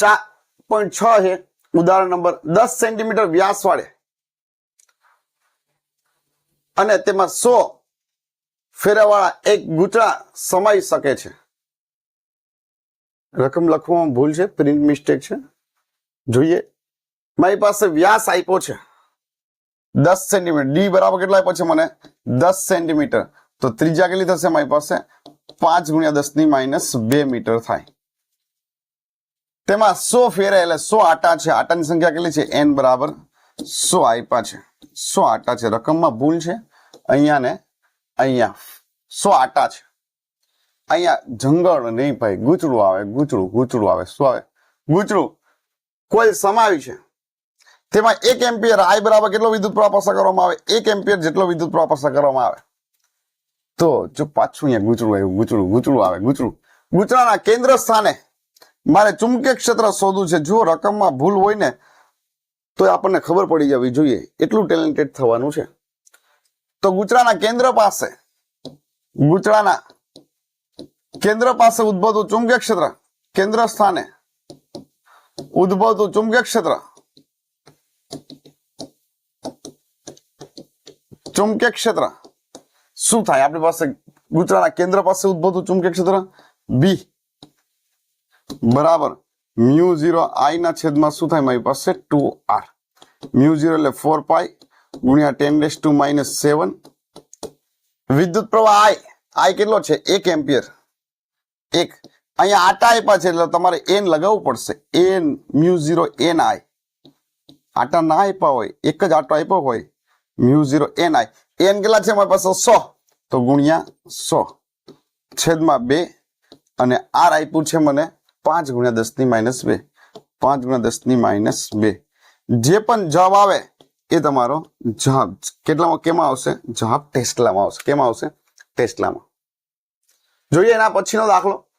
ચાર પોઈન્ટ છ છે. ઉદાહરણ નંબર દસ સેન્ટીમીટર વ્યાસ વાળે. અને તેમાં સો ફેરાવાળા એક ગૂંચળા સમાઈ શકે છે. રકમ લખવામાં ભૂલ છે, પ્રિન્ટ મિસ્ટેક છે. જોઈએ. મારી પાસે વ્યાસ આપ્યો છે. દસ સેન્ટીમીટર. ડી બરાબર કેટલા આપ્યો છે મને? દસ સેન્ટીમીટર. તો ત્રીજા કેટલી થશે? મારી પાસે પાંચ ગુણ્યા દસની માઇનસ બે મીટર થાય. તેમાં સો ફેરા એટલે સો આટા છે. આટાની સંખ્યા કેટલી છે? એન બરાબર સો આઈપા છે. સો આટા છે. રકમમાં ભૂલ છે. અહીંયા ને અહીંયા સો આટા છે. અહીંયા જંગળ નહીં ભાઈ. ગૂંચડું આવે, ગૂંચડું ગૂંચડું આવે. શું આવે? ગૂંચડું. કોઈ સમાવ્યું છે? તેમાં એક એમ્પિયર આઈ બરાબર કેટલો વિદ્યુત પ્રવાહ પસાર કરવામાં આવે? એક એમ્પિયર જેટલો વિદ્યુત પ્રવાહ પસાર કરવામાં આવે. તો જો પાછું અહીંયા ગૂંચડું આવ્યું, ગૂંચડું ગૂંચડું આવે, ગૂંચડું. ગૂંચડાના કેન્દ્ર સ્થાને મારે ચુંબકીય ક્ષેત્ર શોધવું છે. જો રકમમાં ભૂલ હોય ને, તો આપણને ખબર પડી જવી જોઈએ. એટલું ટેલેન્ટેડ થવાનું છે. તો ગુજરાતના કેન્દ્ર પાસે ગુજરાતના કેન્દ્ર પાસે ઉદ્ભવતું ચુંબકીય ક્ષેત્ર, કેન્દ્ર સ્થાને ઉદ્ભવતું ચુંબકીય ક્ષેત્ર ચુંબકીય ક્ષેત્ર શું થાય? આપણી પાસે ગુજરાતના કેન્દ્ર પાસે ઉદ્ભવતું ચુંબકીય ક્ષેત્ર, બી. બરાબર. મ્યુ ઝીરો આઈ ના છેદમાં શું થાય? મારી પાસે ટુ આર. મ્યુ ઝીરો એટલે ફોર પાય ગુણ્યા ટેન ડેસ ટુ માઇનસ સેવન. વિદ્યુત પ્રવાહ આઈ. આઈ કેટલો છે? એક એમ્પિયર. એક. અહીંયા આટા આપ્યા છે એટલે તમારે એન લગાવવું પડશે. N, mu zero, N I. આટા ના આપ્યા હોય, એક જ આટો આપ્યો હોય, mu zero, N I. N કેટલા છે? મારી પાસે સો. તો ગુણ્યા સો. છેદમાં બે. અને આર આપ્યું છે મને પાંચ ગુણ્યા દસની માઇનસ બે. પાંચ ગુણ્યા દસની માઇનસ બે. જે પણ જવાબ આવે એ તમારો જવાબ કેટલામાં કેમાં આવશે? જવાબ ટેસ્ટલામાં આવશે. કેમાં આવશે? ટેસ્ટલામાં જોઈએ એના પછીનો દાખલો.